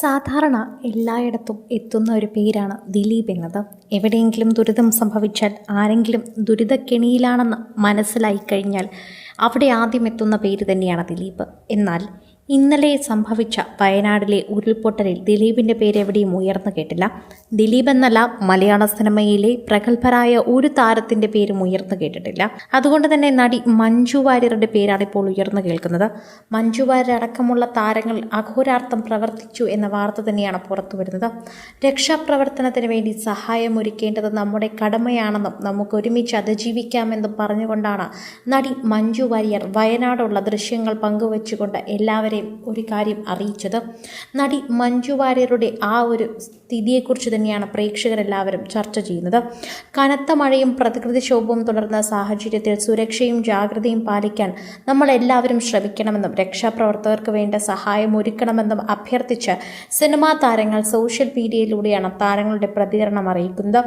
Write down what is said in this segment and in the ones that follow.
സാധാരണ എല്ലായിടത്തും എത്തുന്ന ഒരു പേരാണ് ദിലീപ് എന്നത്. എവിടെയെങ്കിലും ദുരിതം സംഭവിച്ചാൽ ആരെങ്കിലും ദുരിതക്കെണിയിലാണെന്ന് മനസ്സിലായി കഴിഞ്ഞാൽ അവിടെ ആദ്യം എത്തുന്ന പേര് തന്നെയാണ് ദിലീപ്. എന്നാൽ ഇന്നലെ സംഭവിച്ച വയനാടിലെ ഉരുൾപൊട്ടലിൽ ദിലീപിന്റെ പേര് എവിടെയും ഉയർന്നു കേട്ടില്ല. ദിലീപ് എന്നല്ല മലയാള സിനിമയിലെ പ്രഗത്ഭരായ ഒരു താരത്തിന്റെ പേരും ഉയർന്നു കേട്ടിട്ടില്ല. അതുകൊണ്ട് തന്നെ നടി മഞ്ജു വാര്യരുടെ പേരാണ് ഇപ്പോൾ ഉയർന്നു കേൾക്കുന്നത്. മഞ്ജു വാര്യർ അടക്കമുള്ള താരങ്ങൾ അഘോരാർത്ഥം പ്രവർത്തിച്ചു എന്ന വാർത്ത തന്നെയാണ് പുറത്തു വരുന്നത്. രക്ഷാപ്രവർത്തനത്തിന് വേണ്ടി സഹായം ഒരുക്കേണ്ടത് നമ്മുടെ കടമയാണെന്നും നമുക്ക് ഒരുമിച്ച് അതിജീവിക്കാമെന്നും പറഞ്ഞുകൊണ്ടാണ് നടി മഞ്ജു വാര്യർ വയനാടുള്ള ദൃശ്യങ്ങൾ പങ്കുവച്ചുകൊണ്ട് എല്ലാവരെയും ഒരു കാര്യം അറിയിച്ചത്. നടി മഞ്ജു വാര്യരുടെ ആ ഒരു സ്ഥിതിയെക്കുറിച്ച് തന്നെയാണ് പ്രേക്ഷകരെല്ലാവരും ചർച്ച ചെയ്യുന്നത്. കനത്ത മഴയും പ്രകൃതിക്ഷോഭവും തുടർന്ന സാഹചര്യത്തിൽ സുരക്ഷയും ജാഗ്രതയും പാലിക്കാൻ നമ്മളെല്ലാവരും ശ്രമിക്കണമെന്നും രക്ഷാപ്രവർത്തകർക്ക് വേണ്ട സഹായം ഒരുക്കണമെന്നും അഭ്യർത്ഥിച്ച് സിനിമാ താരങ്ങൾ സോഷ്യൽ മീഡിയയിലൂടെയാണ് താരങ്ങളുടെ പ്രതികരണം അറിയിക്കുന്നത്.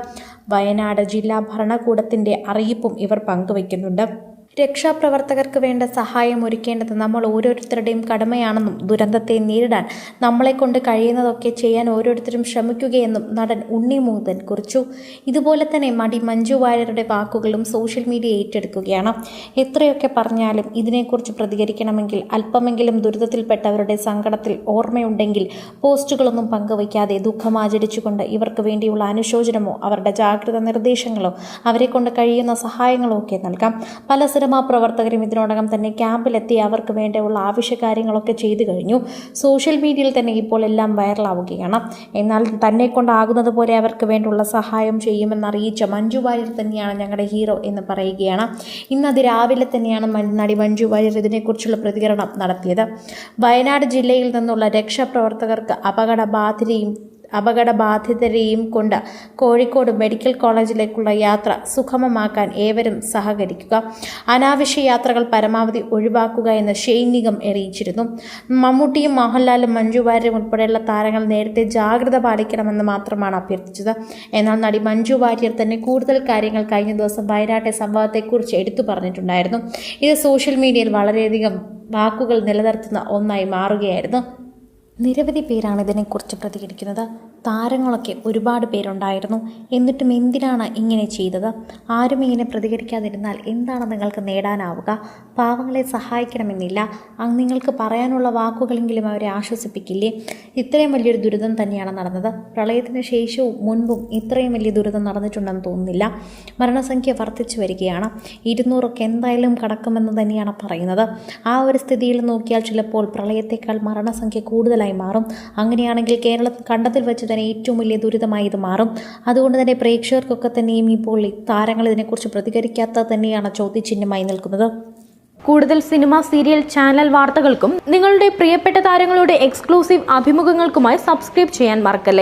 വയനാട് ജില്ലാ ഭരണകൂടത്തിന്റെ അറിയിപ്പും ഇവർ പങ്കുവയ്ക്കുന്നുണ്ട്. രക്ഷാപ്രവർത്തകർക്ക് വേണ്ട സഹായം ഒരുക്കേണ്ടത് നമ്മൾ ഓരോരുത്തരുടെയും കടമയാണെന്നും ദുരന്തത്തെ നേരിടാൻ നമ്മളെക്കൊണ്ട് കഴിയുന്നതൊക്കെ ചെയ്യാൻ ഓരോരുത്തരും ശ്രമിക്കുകയെന്നും നടൻ ഉണ്ണി മൂതൻ കുറിച്ചു. ഇതുപോലെ തന്നെ മടി മഞ്ജു വാര്യരുടെ വാക്കുകളും സോഷ്യൽ മീഡിയ ഏറ്റെടുക്കുകയാണ്. എത്രയൊക്കെ പറഞ്ഞാലും ഇതിനെക്കുറിച്ച് പ്രതികരിക്കണമെങ്കിൽ അല്പമെങ്കിലും ദുരിതത്തിൽപ്പെട്ടവരുടെ സങ്കടത്തിൽ ഓർമ്മയുണ്ടെങ്കിൽ പോസ്റ്റുകളൊന്നും പങ്കുവയ്ക്കാതെ ദുഃഖമാചരിച്ചുകൊണ്ട് ഇവർക്ക് വേണ്ടിയുള്ള അനുശോചനമോ അവരുടെ ജാഗ്രത നിർദ്ദേശങ്ങളോ അവരെക്കൊണ്ട് കഴിയുന്ന സഹായങ്ങളോ ഒക്കെ നൽകാം. പല സിനിമാ പ്രവർത്തകരും ഇതിനോടകം തന്നെ ക്യാമ്പിലെത്തി അവർക്ക് വേണ്ടിയുള്ള ആവശ്യ കാര്യങ്ങളൊക്കെ ചെയ്തു കഴിഞ്ഞു. സോഷ്യൽ മീഡിയയിൽ തന്നെ ഇപ്പോൾ എല്ലാം വൈറലാവുകയാണ്. എന്നാൽ തന്നെ കൊണ്ടാകുന്നത് പോലെ അവർക്ക് വേണ്ടിയുള്ള സഹായം ചെയ്യുമെന്ന് അറിയിച്ച മഞ്ജു വാര്യർ തന്നെയാണ് ഞങ്ങളുടെ ഹീറോ എന്ന് പറയുകയാണ്. ഇന്ന് രാവിലെ തന്നെയാണ് നടി മഞ്ജു വാര്യർ ഇതിനെക്കുറിച്ചുള്ള പ്രതികരണം നടത്തിയത്. വയനാട് ജില്ലയിൽ നിന്നുള്ള രക്ഷാപ്രവർത്തകർക്ക് അപകടബാധിതയും അപകടബാധിതരെയും കൊണ്ട് കോഴിക്കോട് മെഡിക്കൽ കോളേജിലേക്കുള്ള യാത്ര സുഗമമാക്കാൻ ഏവരും സഹകരിക്കുക. അനാവശ്യ യാത്രകൾ പരമാവധി ഒഴിവാക്കുക എന്ന് ഷെയ്ൻ അറിയിച്ചിരുന്നു. മമ്മൂട്ടിയും മോഹൻലാലും മഞ്ജു വാര്യരും ഉൾപ്പെടെയുള്ള താരങ്ങൾ നേരത്തെ ജാഗ്രത പാലിക്കണമെന്ന് മാത്രമാണ് അഭ്യർത്ഥിച്ചത്. എന്നാൽ നടി മഞ്ജു വാര്യർ തന്നെ കൂടുതൽ കാര്യങ്ങൾ കഴിഞ്ഞ ദിവസം വയനാട്ടെ സംഭവത്തെക്കുറിച്ച് എടുത്തു പറഞ്ഞിട്ടുണ്ടായിരുന്നു. ഇത് സോഷ്യൽ മീഡിയയിൽ വളരെയധികം വാക്കുകൾ നിലനിർത്തുന്ന ഒന്നായി മാറുകയായിരുന്നു. നിരവധി പേരാണ് ഇതിനെക്കുറിച്ച് പ്രതികരിക്കുന്നത്. താരങ്ങളൊക്കെ ഒരുപാട് പേരുണ്ടായിരുന്നു. എന്നിട്ടും എന്തിനാണ് ഇങ്ങനെ ചെയ്തത്? ആരും ഇങ്ങനെ പ്രതികരിക്കാതിരുന്നാൽ എന്താണ് നിങ്ങൾക്ക് നേടാനാവുക? പാവങ്ങളെ സഹായിക്കണമെന്നില്ല. അങ്ങ് നിങ്ങൾക്ക് പറയാനുള്ള വാക്കുകളെങ്കിലും അവരെ ആശ്വസിപ്പിക്കില്ലേ? ഇത്രയും വലിയൊരു ദുരിതം തന്നെയാണ് നടന്നത്. പ്രളയത്തിന് ശേഷവും മുൻപും ഇത്രയും വലിയ ദുരിതം നടന്നിട്ടുണ്ടെന്ന് തോന്നുന്നില്ല. മരണസംഖ്യ വർദ്ധിച്ചു വരികയാണ്. ഇരുന്നൂറൊക്കെ എന്തായാലും കടക്കുമെന്ന് തന്നെയാണ് പറയുന്നത്. ആ ഒരു സ്ഥിതിയിൽ നോക്കിയാൽ ചിലപ്പോൾ പ്രളയത്തേക്കാൾ മരണസംഖ്യ കൂടുതലായി മാറും. അങ്ങനെയാണെങ്കിൽ കേരള കണ്ടതിൽ വെച്ച് തന്നെ ഏറ്റവും വലിയ ദുരിതമായി ഇത് മാറും. അതുകൊണ്ട് തന്നെ പ്രേക്ഷകർക്കൊക്കെ തന്നെയും ഇപ്പോൾ താരങ്ങൾ ഇതിനെക്കുറിച്ച് പ്രതികരിക്കാത്ത തന്നെയാണ് ചോദ്യചിഹ്നമായി നിൽക്കുന്നത്. കൂടുതൽ സിനിമ സീരിയൽ ചാനൽ വാർത്തകൾക്കും നിങ്ങളുടെ പ്രിയപ്പെട്ട താരങ്ങളുടെ എക്സ്ക്ലൂസീവ് അഭിമുഖങ്ങൾക്കുമായി സബ്സ്ക്രൈബ് ചെയ്യാൻ മറക്കല്ലേ?